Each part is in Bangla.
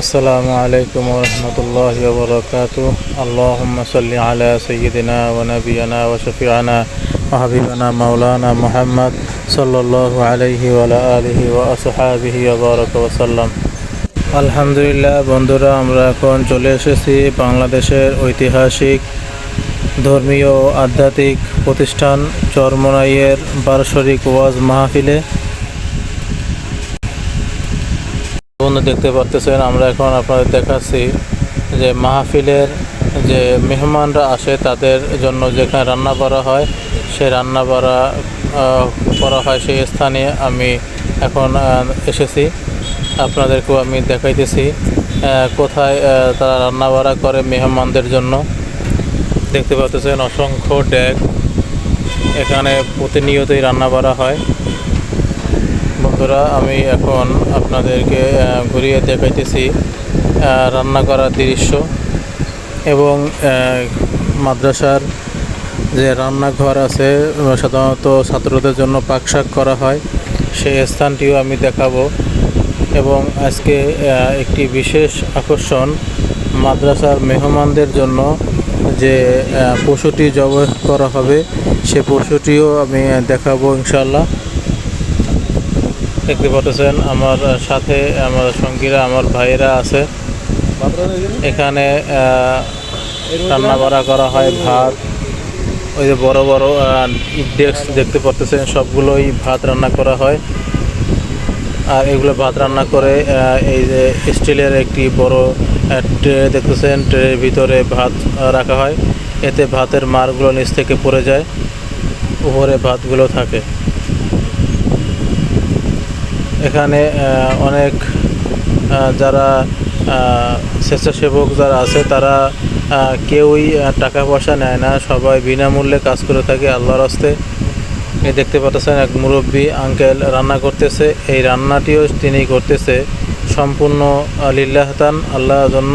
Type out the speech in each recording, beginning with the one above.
আসসালামু আলাইকুম রহমতুল্লাহ বরকাত আলা সঈদিনা শফিয়ানা মোহাম্মদ আসহাবিহি আলহামদুলিল্লাহ বন্ধুরা, আমরা এখন চলে এসেছি বাংলাদেশের ঐতিহাসিক, ধর্মীয় আধ্যাত্মিক প্রতিষ্ঠান চরমনাইয়ের বার্ষরিক ওয়াজ মাহফিলে। বন্ধু দেখতে পারতেছেন, আমরা এখন আপনাদের দেখাচ্ছি যে মাহফিলের যে মেহমানরা আসে তাদের জন্য যেখানে রান্না করা হয় সে রান্না করা করা হয় সেই স্থানে আমি এখন এসেছি। আপনাদেরকেও আমি দেখাইতেছি কোথায় তারা রান্না বাড়া করে মেহমানদের জন্য। দেখতে পাচ্ছেন অসংখ্য ড্যাগ এখানে প্রতিনিয়তই রান্না করা হয়। বন্ধুরা, আমি এখন আপনাদেরকে ঘুরিয়ে দেখাইতেছি রান্না করার দৃশ্য এবং মাদ্রাসার যে রান্নাঘর আছে, সাধারণত ছাত্রদের জন্য পাকশাক করা হয়, সেই স্থানটিও আমি দেখাবো এবং আজকে একটি বিশেষ আকর্ষণ মাদ্রাসার মেহমানদের জন্য যে পশুটি জবাই করা হবে, সে পশুটিও আমি দেখাবো ইনশাল্লাহ দেখতে পাচ্ছেন আমার সাথে আমার সঙ্গীরা, আমার ভাইয়েরা আছে। এখানে রান্না বাড়া করা হয়, ভাত, ওই যে বড় বড় ডেস্ক দেখতে পাচ্ছেন, সবগুলোই ভাত রান্না করা হয়। আর এগুলো ভাত রান্না করে এই যে স্টিলের একটি বড় ট্রে দেখতেছেন, ট্রের ভিতরে ভাত রাখা হয়। এতে ভাতের মারগুলো নিচ থেকে পড়ে যায়, উপরে ভাতগুলো থাকে। এখানে অনেক যারা স্বেচ্ছাসেবক যারা আছে, তারা কেউই টাকা পয়সা নেয় না। সবাই বিনামূল্যে কাজ করে থাকে আল্লাহর হস্তে। এই দেখতে পাচ্ছেন এক মুরব্বী, আঙ্কেল, রান্না করতেছে। এই রান্নাটিও তিনি করতেছে। সম্পূর্ণ লিল্লাহতান আল্লাহর জন্য।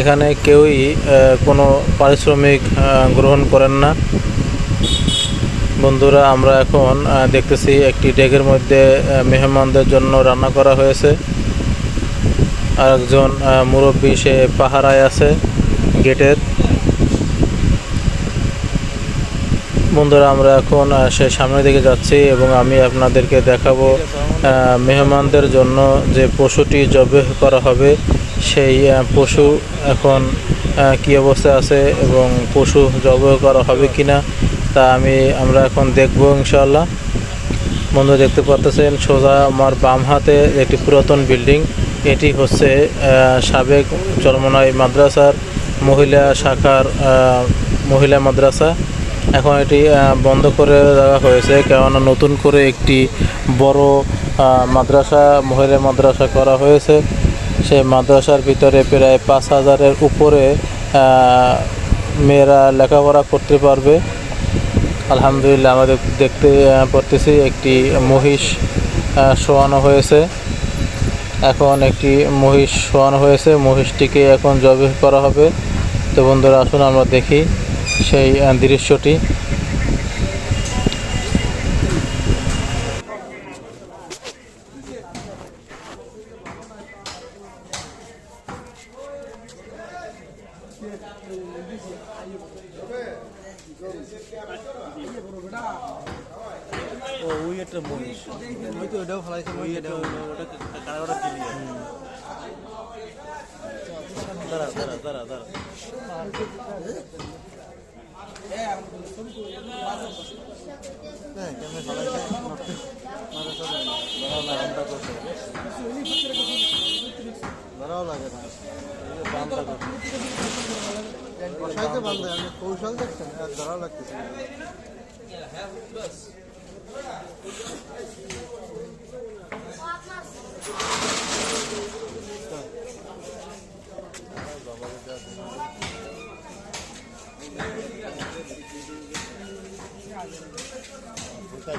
এখানে কেউই কোনো পারিশ্রমিক গ্রহণ করেন না। বন্ধুরা, আমরা এখন দেখতেছি একটি ডেকের মধ্যে মেহমানদের জন্য রান্না করা হয়েছে। আর একজন মুরব্বী, সে পাহারায় আছে গেটের। বন্ধুরা, আমরা এখন সে সামনের দিকে যাচ্ছি এবং আমি আপনাদেরকে দেখাবো মেহমানদের জন্য যে পশুটি জবে করা হবে, সেই পশু এখন কি অবস্থায় আছে এবং পশু জবে করা হবে কিনা। তা আমি, আমরা এখন দেখব ইনশাল্লাহ বন্ধু দেখতে পাচ্ছেন সোজা আমার বাম হাতে একটি পুরাতন বিল্ডিং। এটি হচ্ছে সাবেক চরমনাই মাদ্রাসার মহিলা শাখার মহিলা মাদ্রাসা। এখন এটি বন্ধ করে দেওয়া হয়েছে, কেননা নতুন করে একটি বড় মাদ্রাসা, মহিলা মাদ্রাসা করা হয়েছে। সেই মাদ্রাসার ভিতরে প্রায় পাঁচ হাজারের উপরে মেয়েরা লেখাপড়া করতে পারবে। আলহামদুলিল্লাহ আমাদের দেখতে পড়তেছি একটি মহিষ শোয়ানো হয়েছে। এখন একটি মহিষ শোয়ানো হয়েছে। মহিষটিকে এখন জবে করা হবে। তো বন্ধুরা, আসুন আমরা দেখি সেই দৃশ্যটি। ও ওই একটা মহিষ ওই তো ওটাও ফেলাইছে ওই এটা ওটা কারাগারা চিনি দাঁড়া দাঁড়া দাঁড়া দাঁড়া হ্যাঁ কেমন ফেলাইছে ধরাও লাগে না Çayda bandı yani konuşacaksın. Yani zararla kesin. Burada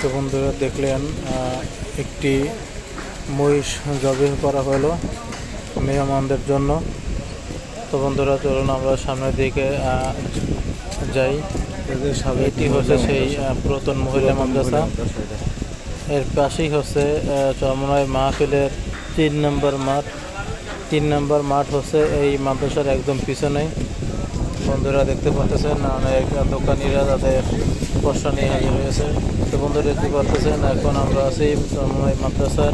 তো বন্ধুরা দেখলেন একটি মহিষ জবে করা হলো মেহমানদের জন্য। তো বন্ধুরা চলুন আমরা সামনের দিকে যাই। এটি হচ্ছে সেই পুরাতন মহিলা মাদ্রাসা। এর পাশেই হচ্ছে আহ, চরমনাই মাহফিলের তিন নম্বর মাঠ। তিন নম্বর মাঠ হচ্ছে এই মাদ্রাসার একদম পিছনে বন্ধুরা দেখতে পাচ্ছেন, অনেক দোকানিরা তাদের পশা নিয়ে হাজির হয়েছে। তো বন্ধুরা দেখতে পাচ্ছেন, এখন আমরা আছি মাদ্রাসার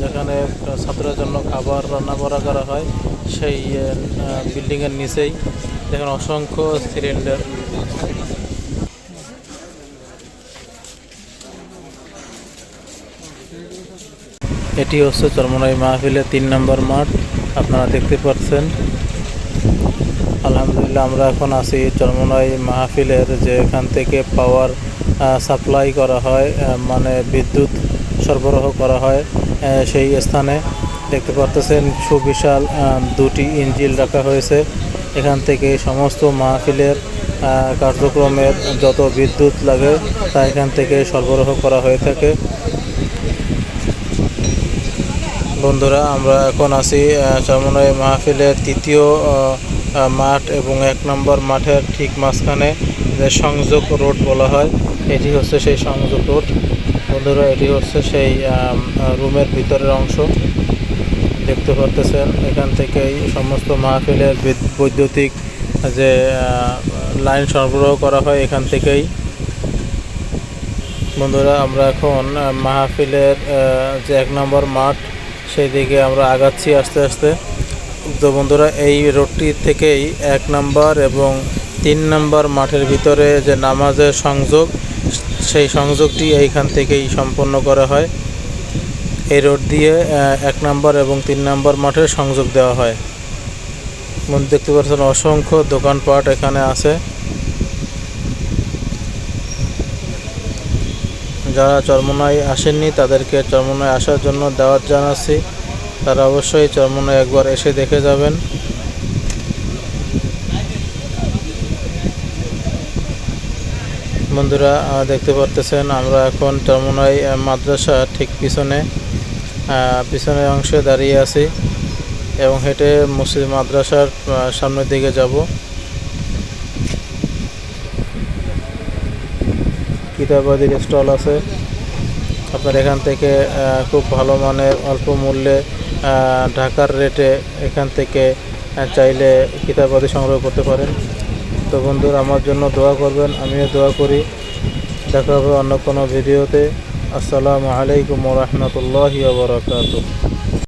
যেখানে ছাত্রদের জন্য খাবার রান্না করা করা হয়। সেই বিল্ডিংয়ের নিচেই। দেখেন অসংখ্য সিলিন্ডার। এটি হচ্ছে চরমনাই মাহফিলের তিন নম্বর মাঠ। আপনারা দেখতে পাচ্ছেন। আলহামদুলিল্লাহ আমরা এখন আছি চরমনাই মাহফিলের, যে এখান থেকে পাওয়ার সাপ্লাই করা হয় মানে বিদ্যুৎ সরবরাহ করা হয় সেই স্থানে। দেখতে পাচ্ছেন সুবিশাল দুটি ইঞ্জিল রাখা হয়েছে। এখান থেকে সমস্ত মাহফিলের কার্যক্রমের যত বিদ্যুৎ লাগে তা এখান থেকে সরবরাহ করা হয়ে থাকে। বন্ধুরা, আমরা এখন আছি চরমনাই মাহফিলের তৃতীয় মাঠ এবং এক নম্বর মাঠের ঠিক মাঝখানে যে সংযোগ রোড বলা হয়, এটি হচ্ছে সেই সংযোগ রোড। বন্ধুরা, এটি হচ্ছে সেই রুমের ভিতরের অংশ। দেখতে পারতেছেন, এখান থেকেই সমস্ত মাহফিলের বৈদ্যুতিক যে লাইন সরবরাহ করা হয় এখান থেকেই। বন্ধুরা, আমরা এখন মাহফিলের যে এক নম্বর মাঠ সেই দিকে আমরা আগাচ্ছি আস্তে আস্তে। তো বন্ধুরা, এই রোডটি থেকেই এক নাম্বার এবং তিন নাম্বার মাঠের ভিতরে যে নামাজের সংযোগ, সেই সংযোগটি এইখান থেকেই সম্পন্ন করা হয়। এই রোড দিয়ে এক নম্বর এবং তিন নম্বর মাঠের সংযোগ দেওয়া হয়। দেখতে পাচ্ছেন অসংখ্য দোকানপাট এখানে আছে। যারা চরমনায় আসেননি তাদেরকে চরমনায় আসার জন্য দাওয়াত জানাচ্ছি। তারা অবশ্যই চরমনায় একবার এসে দেখে যাবেন। বন্ধুরা দেখতে পারতেছেন, আমরা এখন চরমনাই মাদ্রাসা ঠিক পিছনে পিছনের অংশে দাঁড়িয়ে আছি এবং হেঁটে মসজিদ মাদ্রাসার সামনের দিকে যাব। কিতাবাদির স্টল আছে। আপনার এখান থেকে খুব ভালো মানের অল্প মূল্যে ঢাকার রেটে এখান থেকে চাইলে কিতাবাদি সংগ্রহ করতে পারেন। তো বন্ধুরা, আমার জন্য দোয়া করবেন, আমিও দোয়া করি। দেখা হবে অন্য কোনো ভিডিওতে। আসসালামু আলাইকুম রহমতুল্লাহি বারকাতুহ।